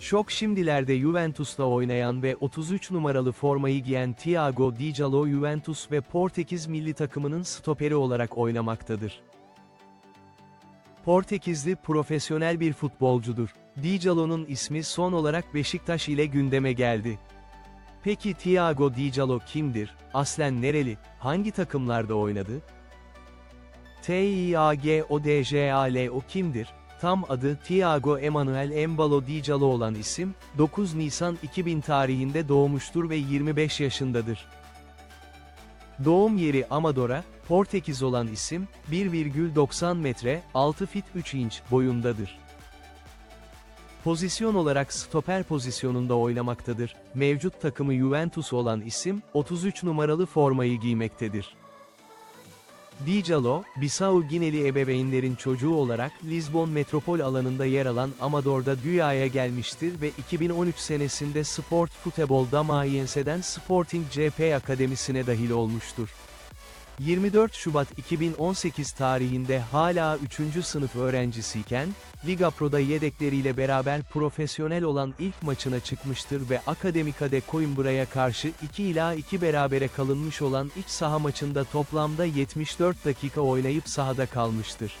Şok şimdilerde Juventus'ta oynayan ve 33 numaralı formayı giyen Thiago Dijalo Juventus ve Portekiz milli takımının stoperi olarak oynamaktadır. Portekizli profesyonel bir futbolcudur. Dijalo'nun ismi son olarak Beşiktaş ile gündeme geldi. Peki Thiago Dijalo kimdir? Aslen nereli? Hangi takımlarda oynadı? T-I-A-G-O-D-J-A-L-O kimdir? Tam adı Thiago Emanuel Embalo Dijalo olan isim, 9 Nisan 2000 tarihinde doğmuştur ve 25 yaşındadır. Doğum yeri Amadora, Portekiz olan isim, 1,90 metre, 6 fit 3 inç boyundadır. Pozisyon olarak stoper pozisyonunda oynamaktadır. Mevcut takımı Juventus olan isim, 33 numaralı formayı giymektedir. Dijalo, Bissau Gineli ebeveynlerin çocuğu olarak Lisbon metropol alanında yer alan Amador'da dünyaya gelmiştir ve 2013 senesinde Sport Futebol Damaiense'den Sporting CP Akademisi'ne dahil olmuştur. 24 Şubat 2018 tarihinde hala 3. sınıf öğrencisiyken, Liga Pro'da yedekleriyle beraber profesyonel olan ilk maçına çıkmıştır ve Akademika de Coimbra'ya karşı 2 ila 2 berabere kalınmış olan iç saha maçında toplamda 74 dakika oynayıp sahada kalmıştır.